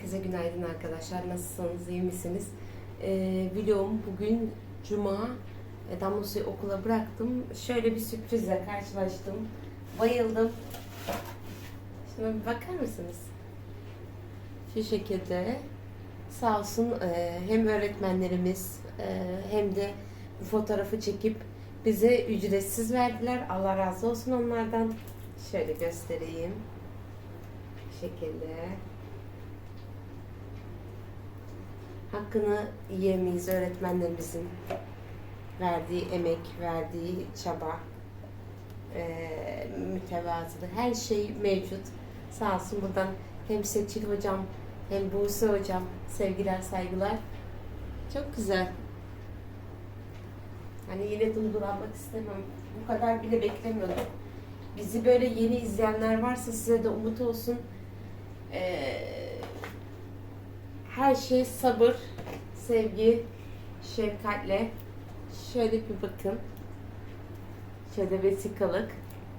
Herkese günaydın arkadaşlar. Nasılsınız? iyi misiniz? Ee, bugün Cuma. E, Damlasu'yu okula bıraktım. Şöyle bir sürprizle karşılaştım. Bayıldım. Şimdi bir bakar mısınız? Şu şekilde sağ olsun e, hem öğretmenlerimiz e, hem de bu fotoğrafı çekip bize ücretsiz verdiler. Allah razı olsun onlardan. Şöyle göstereyim. Bu şekilde. Hakkını yiyemeyiz öğretmenlerimizin verdiği emek, verdiği çaba, eee mütevazılığı, her şey mevcut. Sağ olsun buradan hem Seçil hocam hem Buse hocam sevgiler, saygılar. Çok güzel. Hani yine durdurmak istemem. Bu kadar bile beklemiyordum. Bizi böyle yeni izleyenler varsa size de umut olsun. Eee her şey sabır, sevgi, şefkatle. Şöyle bir bakın. Şöyle vesikalık.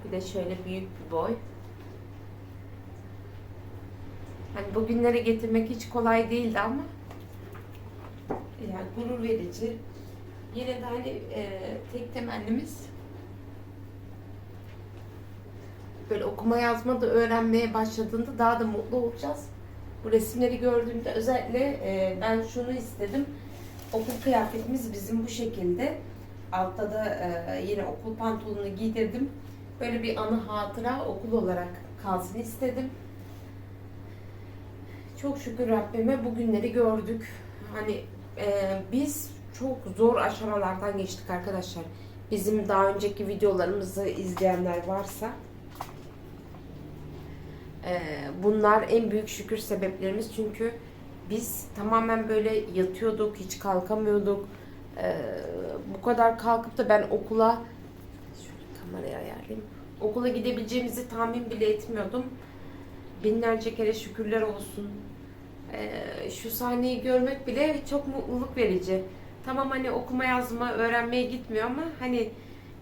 Bir de şöyle büyük bir boy. Hani bugünlere getirmek hiç kolay değildi ama yani gurur verici. Yine de hani e, tek temennimiz böyle okuma yazma da öğrenmeye başladığında daha da mutlu olacağız. Bu resimleri gördüğümde özellikle e, ben şunu istedim. Okul kıyafetimiz bizim bu şekilde. Altta da e, yine okul pantolonunu giydirdim. Böyle bir anı hatıra okul olarak kalsın istedim. Çok şükür Rabbime bugünleri gördük. Hani e, biz çok zor aşamalardan geçtik arkadaşlar. Bizim daha önceki videolarımızı izleyenler varsa bunlar en büyük şükür sebeplerimiz çünkü biz tamamen böyle yatıyorduk, hiç kalkamıyorduk. Ee, bu kadar kalkıp da ben okula şöyle kameraya ayarlayayım. Okula gidebileceğimizi tahmin bile etmiyordum. Binlerce kere şükürler olsun. Ee, şu sahneyi görmek bile çok mutluluk verici. Tamam hani okuma yazma öğrenmeye gitmiyor ama hani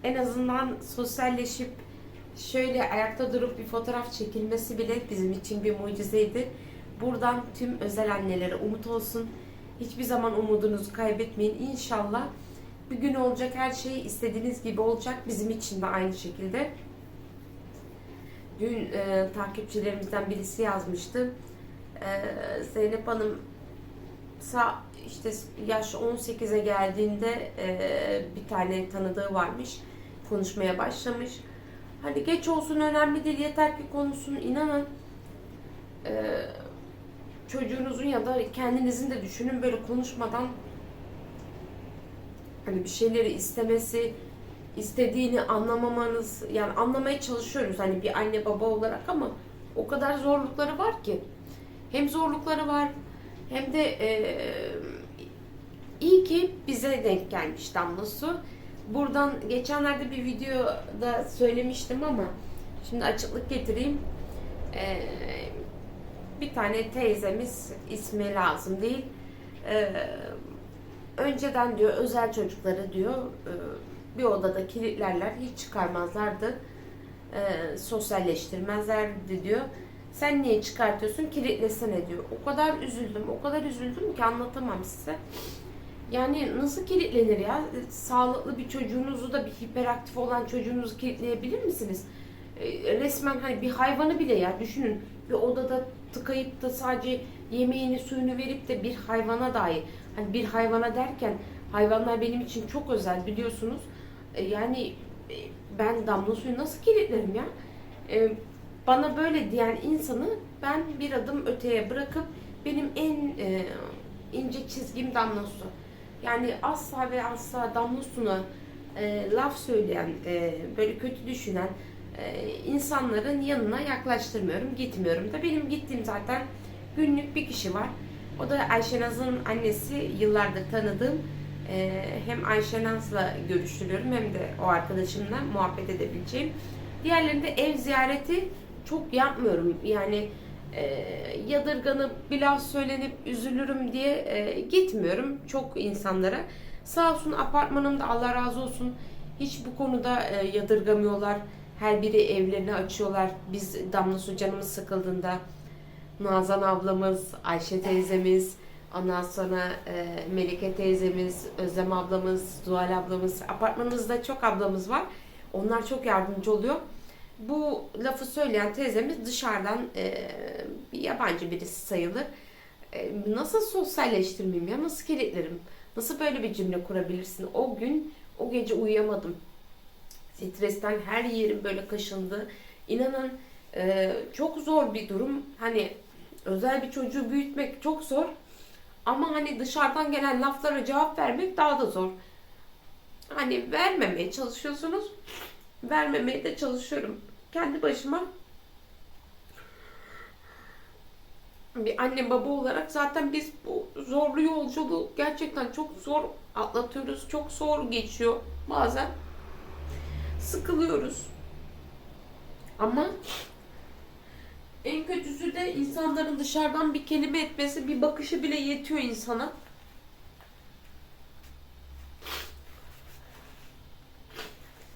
en azından sosyalleşip şöyle ayakta durup bir fotoğraf çekilmesi bile bizim için bir mucizeydi. Buradan tüm özel annelere umut olsun. Hiçbir zaman umudunuzu kaybetmeyin. İnşallah bir gün olacak her şey istediğiniz gibi olacak. Bizim için de aynı şekilde. Dün e, takipçilerimizden birisi yazmıştı. E, Zeynep Hanım sa işte yaş 18'e geldiğinde e, bir tane tanıdığı varmış. Konuşmaya başlamış Hani geç olsun önemli değil yeter ki konuşsun inanın. E, çocuğunuzun ya da kendinizin de düşünün böyle konuşmadan hani bir şeyleri istemesi istediğini anlamamanız yani anlamaya çalışıyoruz hani bir anne baba olarak ama o kadar zorlukları var ki. Hem zorlukları var hem de e, iyi ki bize denk gelmiş damlası buradan geçenlerde bir videoda söylemiştim ama şimdi açıklık getireyim. Ee, bir tane teyzemiz ismi lazım değil. Ee, önceden diyor özel çocukları diyor e, bir odada kilitlerler hiç çıkarmazlardı. E, sosyalleştirmezlerdi diyor. Sen niye çıkartıyorsun? Kilitlesene diyor. O kadar üzüldüm, o kadar üzüldüm ki anlatamam size. Yani nasıl kilitlenir ya? Sağlıklı bir çocuğunuzu da bir hiperaktif olan çocuğunuzu kilitleyebilir misiniz? E, resmen hani bir hayvanı bile ya düşünün bir odada tıkayıp da sadece yemeğini suyunu verip de bir hayvana dahi hani bir hayvana derken hayvanlar benim için çok özel biliyorsunuz. E, yani e, ben damla suyu nasıl kilitlerim ya? E, bana böyle diyen insanı ben bir adım öteye bırakıp benim en e, ince çizgim damla su. Yani asla ve asla Damlusuna e, laf söyleyen, e, böyle kötü düşünen e, insanların yanına yaklaştırmıyorum, gitmiyorum da. Benim gittiğim zaten günlük bir kişi var. O da Ayşenaz'ın annesi, yıllardır tanıdığım. E, hem Ayşenaz'la görüştürüyorum hem de o arkadaşımla muhabbet edebileceğim. Diğerlerinde ev ziyareti çok yapmıyorum. Yani e, yadırganıp bir laf söylenip üzülürüm diye e, gitmiyorum çok insanlara. Sağ olsun apartmanımda Allah razı olsun hiç bu konuda e, yadırgamıyorlar. Her biri evlerini açıyorlar. Biz damla su canımız sıkıldığında Nazan ablamız, Ayşe teyzemiz, ondan sonra e, Melike teyzemiz, Özlem ablamız, Zuhal ablamız, apartmanımızda çok ablamız var. Onlar çok yardımcı oluyor. Bu lafı söyleyen teyzemiz dışarıdan e, yabancı birisi sayılır. E, nasıl sosyalleştirmeyeyim ya? Nasıl kilitlerim? Nasıl böyle bir cümle kurabilirsin? O gün, o gece uyuyamadım. Stresten her yerim böyle kaşındı. İnanın e, çok zor bir durum. Hani özel bir çocuğu büyütmek çok zor. Ama hani dışarıdan gelen laflara cevap vermek daha da zor. Hani vermemeye çalışıyorsunuz. Vermemeye de çalışıyorum. Kendi başıma bir anne baba olarak zaten biz bu zorlu yolculuğu gerçekten çok zor atlatıyoruz. Çok zor geçiyor bazen. Sıkılıyoruz. Ama en kötüsü de insanların dışarıdan bir kelime etmesi, bir bakışı bile yetiyor insana.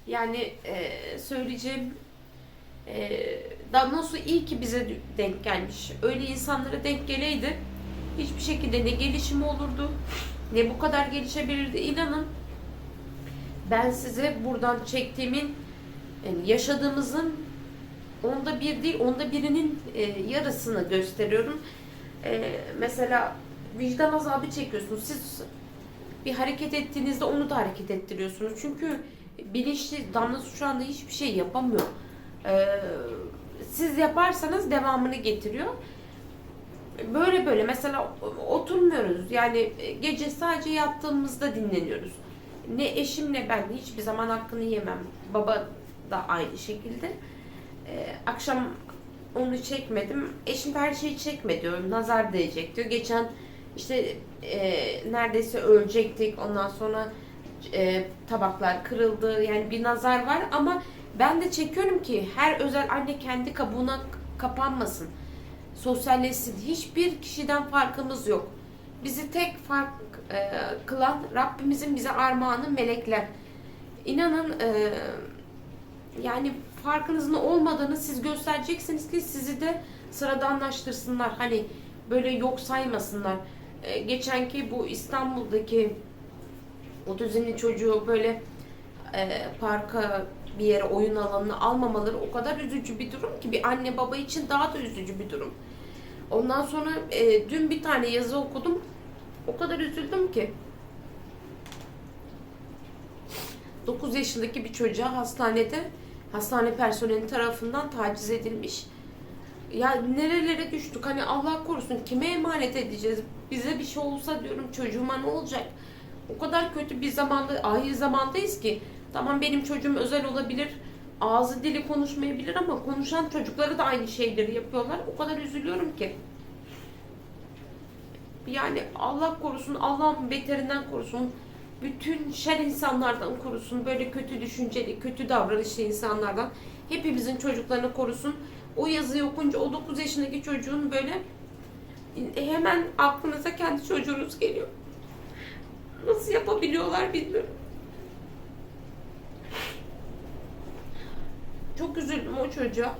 Yani e, söyleyeceğim e, daha iyi ki bize denk gelmiş. Öyle insanlara denk geleydi hiçbir şekilde ne gelişim olurdu ne bu kadar gelişebilirdi. İnanın ben size buradan çektiğimin yaşadığımızın onda bir değil onda birinin e, yarısını gösteriyorum. E, mesela vicdan azabı çekiyorsunuz. Siz bir hareket ettiğinizde onu da hareket ettiriyorsunuz. Çünkü bilinçli Damla Su şu anda hiçbir şey yapamıyor. E, siz yaparsanız devamını getiriyor. Böyle böyle mesela oturmuyoruz. Yani gece sadece yattığımızda dinleniyoruz. Ne eşim ne ben hiçbir zaman hakkını yemem. Baba da aynı şekilde. Ee, akşam onu çekmedim. Eşim de her şeyi çekme diyor. Nazar değecek diyor. Geçen işte e, neredeyse ölecektik. Ondan sonra e, tabaklar kırıldı. Yani bir nazar var ama ben de çekiyorum ki her özel anne kendi kabuğuna kapanmasın. Sosyalleşsin. Hiçbir kişiden farkımız yok. Bizi tek fark e, kılan Rabbimizin bize armağanı melekler. İnanın e, yani farkınızın olmadığını siz göstereceksiniz ki sizi de sıradanlaştırsınlar. Hani böyle yok saymasınlar. E, geçenki bu İstanbul'daki otizmli çocuğu böyle e, parka bir yere oyun alanına almamaları o kadar üzücü bir durum ki bir anne baba için daha da üzücü bir durum. Ondan sonra e, dün bir tane yazı okudum. O kadar üzüldüm ki. 9 yaşındaki bir çocuğa hastanede hastane personeli tarafından taciz edilmiş. Ya nerelere düştük hani Allah korusun kime emanet edeceğiz? Bize bir şey olsa diyorum çocuğuma ne olacak? O kadar kötü bir zamanda, ahir zamandayız ki tamam benim çocuğum özel olabilir, ağzı dili konuşmayabilir ama konuşan çocukları da aynı şeyleri yapıyorlar. O kadar üzülüyorum ki. Yani Allah korusun, Allah'ın beterinden korusun. Bütün şer insanlardan korusun. Böyle kötü düşünceli, kötü davranışlı insanlardan. Hepimizin çocuklarını korusun. O yazıyı okunca o 9 yaşındaki çocuğun böyle hemen aklınıza kendi çocuğunuz geliyor. Nasıl yapabiliyorlar bilmiyorum. Çok üzüldüm o çocuğa.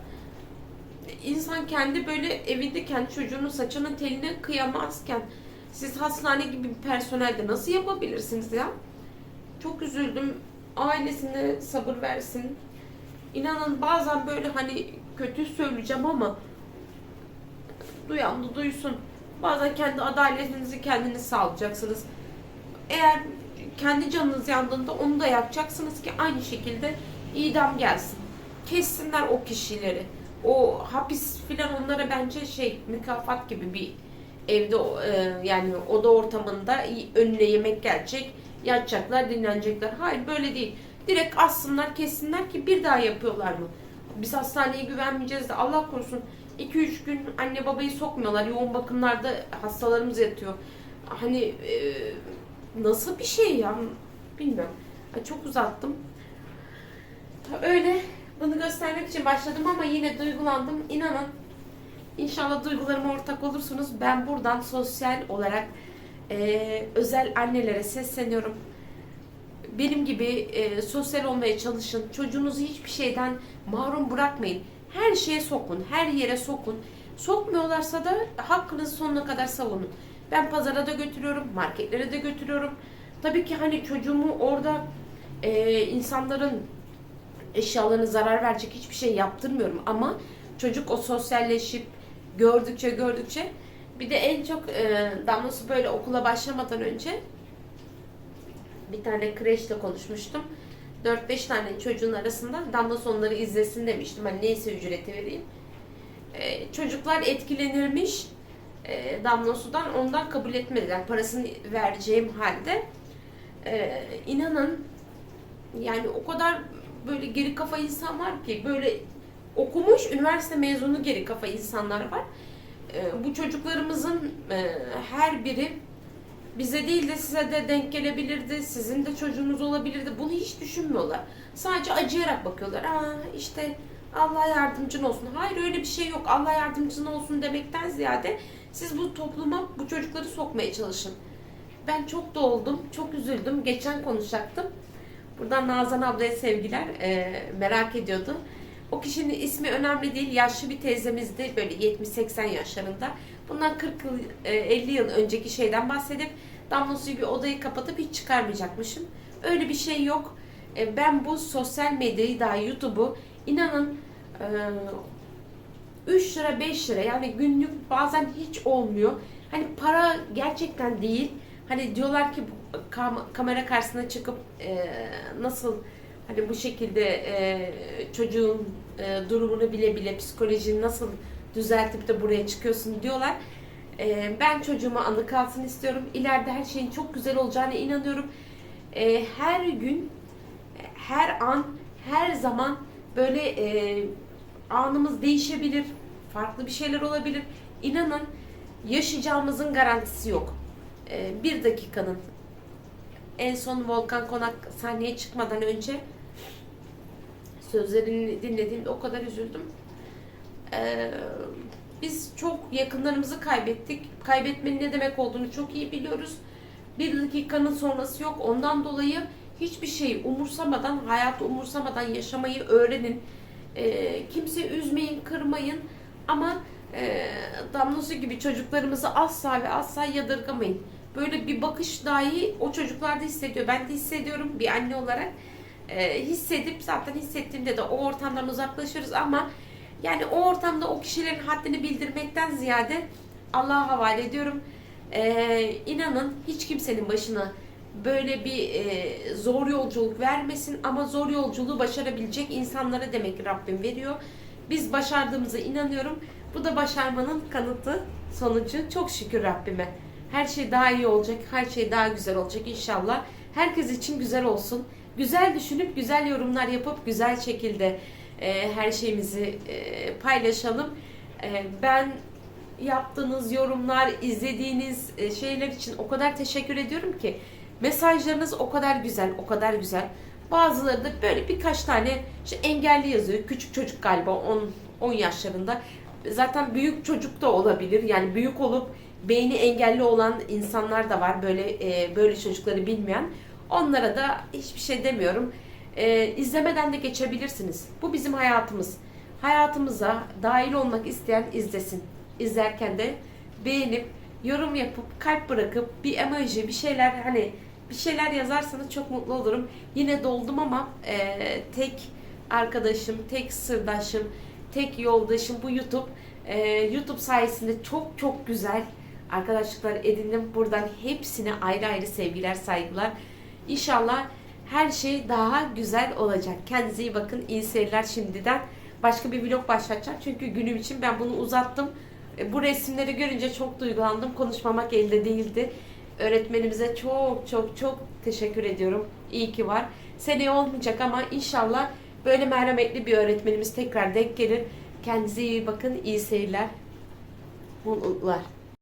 İnsan kendi böyle evinde kendi çocuğunun saçının teline kıyamazken siz hastane gibi bir personelde nasıl yapabilirsiniz ya? Çok üzüldüm. Ailesine sabır versin. İnanın bazen böyle hani kötü söyleyeceğim ama duyan da duysun. Bazen kendi adaletinizi kendiniz sağlayacaksınız. Eğer kendi canınız yandığında onu da yapacaksınız ki aynı şekilde idam gelsin. Kessinler o kişileri. O hapis filan onlara bence şey mükafat gibi bir evde e, yani oda ortamında önüne yemek gelecek, yatacaklar, dinlenecekler. Hayır böyle değil. Direkt assınlar, kessinler ki bir daha yapıyorlar mı? Biz hastaneye güvenmeyeceğiz de Allah korusun 2-3 gün anne babayı sokmuyorlar. Yoğun bakımlarda hastalarımız yatıyor. Hani e, nasıl bir şey ya? Bilmiyorum. Çok uzattım. Öyle bunu göstermek için başladım ama yine duygulandım. İnanın İnşallah duygularıma ortak olursunuz. Ben buradan sosyal olarak e, özel annelere sesleniyorum. Benim gibi e, sosyal olmaya çalışın. Çocuğunuzu hiçbir şeyden mahrum bırakmayın. Her şeye sokun, her yere sokun. Sokmuyorlarsa da hakkınızı sonuna kadar savunun. Ben pazara da götürüyorum, marketlere de götürüyorum. Tabii ki hani çocuğumu orada e, insanların eşyalarına zarar verecek hiçbir şey yaptırmıyorum ama çocuk o sosyalleşip gördükçe gördükçe bir de en çok e, damlası böyle okula başlamadan önce bir tane kreşte konuşmuştum. 4-5 tane çocuğun arasında damlası onları izlesin demiştim. Hani neyse ücreti vereyim. E, çocuklar etkilenirmiş. E, damla sudan ondan kabul etmediler. Parasını vereceğim halde. E, inanın yani o kadar böyle geri kafa insan var ki böyle okumuş üniversite mezunu geri kafa insanlar var. E, bu çocuklarımızın e, her biri bize değil de size de denk gelebilirdi. Sizin de çocuğunuz olabilirdi. Bunu hiç düşünmüyorlar. Sadece acıyarak bakıyorlar. Aa işte Allah yardımcın olsun. Hayır öyle bir şey yok. Allah yardımcın olsun demekten ziyade siz bu topluma bu çocukları sokmaya çalışın. Ben çok doldum, çok üzüldüm. Geçen konuşacaktım. Buradan Nazan ablaya sevgiler. Ee, merak ediyordu. O kişinin ismi önemli değil. Yaşlı bir teyzemizdi. Böyle 70-80 yaşlarında. Bundan 40 yıl, e, 50 yıl önceki şeyden bahsedip damla suyu bir odayı kapatıp hiç çıkarmayacakmışım. Öyle bir şey yok. E, Ben bu sosyal medyayı daha YouTube'u inanın e, 3 lira 5 lira yani günlük bazen hiç olmuyor. Hani para gerçekten değil. Hani diyorlar ki kam- kamera karşısına çıkıp e, nasıl hani bu şekilde e, çocuğun e, durumunu bile bile psikolojini nasıl düzeltip de buraya çıkıyorsun diyorlar. E, ben çocuğuma anı kalsın istiyorum. İleride her şeyin çok güzel olacağına inanıyorum. E, her gün, her an, her zaman böyle e, anımız değişebilir. Farklı bir şeyler olabilir. İnanın yaşayacağımızın garantisi yok. E, bir dakikanın en son Volkan Konak sahneye çıkmadan önce sözlerini dinlediğimde o kadar üzüldüm. Ee, biz çok yakınlarımızı kaybettik. Kaybetmenin ne demek olduğunu çok iyi biliyoruz. Bir dakikanın sonrası yok. Ondan dolayı hiçbir şeyi umursamadan, hayatı umursamadan yaşamayı öğrenin. Ee, kimseyi üzmeyin, kırmayın. Ama e, damlası gibi çocuklarımızı asla ve asla yadırgamayın. Böyle bir bakış dahi o çocuklarda hissediyor. Ben de hissediyorum bir anne olarak. E, hissedip zaten hissettiğimde de o ortamdan uzaklaşırız ama yani o ortamda o kişilerin haddini bildirmekten ziyade Allah'a havale ediyorum. E, inanın hiç kimsenin başına böyle bir e, zor yolculuk vermesin ama zor yolculuğu başarabilecek insanlara demek Rabbim veriyor. Biz başardığımıza inanıyorum. Bu da başarmanın kanıtı, sonucu. Çok şükür Rabbime. Her şey daha iyi olacak, her şey daha güzel olacak inşallah. Herkes için güzel olsun. Güzel düşünüp güzel yorumlar yapıp güzel şekilde e, her şeyimizi e, paylaşalım. E, ben yaptığınız yorumlar, izlediğiniz e, şeyler için o kadar teşekkür ediyorum ki mesajlarınız o kadar güzel, o kadar güzel. Bazıları da böyle birkaç tane işte engelli yazıyor. Küçük çocuk galiba 10 10 yaşlarında. Zaten büyük çocuk da olabilir. Yani büyük olup beyni engelli olan insanlar da var. Böyle e, böyle çocukları bilmeyen. Onlara da hiçbir şey demiyorum. E, izlemeden de geçebilirsiniz. Bu bizim hayatımız. Hayatımıza dahil olmak isteyen izlesin. İzlerken de beğenip yorum yapıp kalp bırakıp bir emoji bir şeyler hani bir şeyler yazarsanız çok mutlu olurum. Yine doldum ama e, tek arkadaşım, tek sırdaşım, tek yoldaşım bu YouTube. E, YouTube sayesinde çok çok güzel arkadaşlıklar edindim. Buradan hepsine ayrı ayrı sevgiler, saygılar. İnşallah her şey daha güzel olacak. Kendinize iyi bakın. İyi seyirler şimdiden. Başka bir vlog başlatacağım. Çünkü günüm için ben bunu uzattım. E, Bu resimleri görünce çok duygulandım. Konuşmamak elde değildi. Öğretmenimize çok çok çok teşekkür ediyorum. İyi ki var. Seneye olmayacak ama inşallah böyle merhametli bir öğretmenimiz tekrar denk gelir. Kendinize iyi bakın. İyi seyirler. Mutluluklar.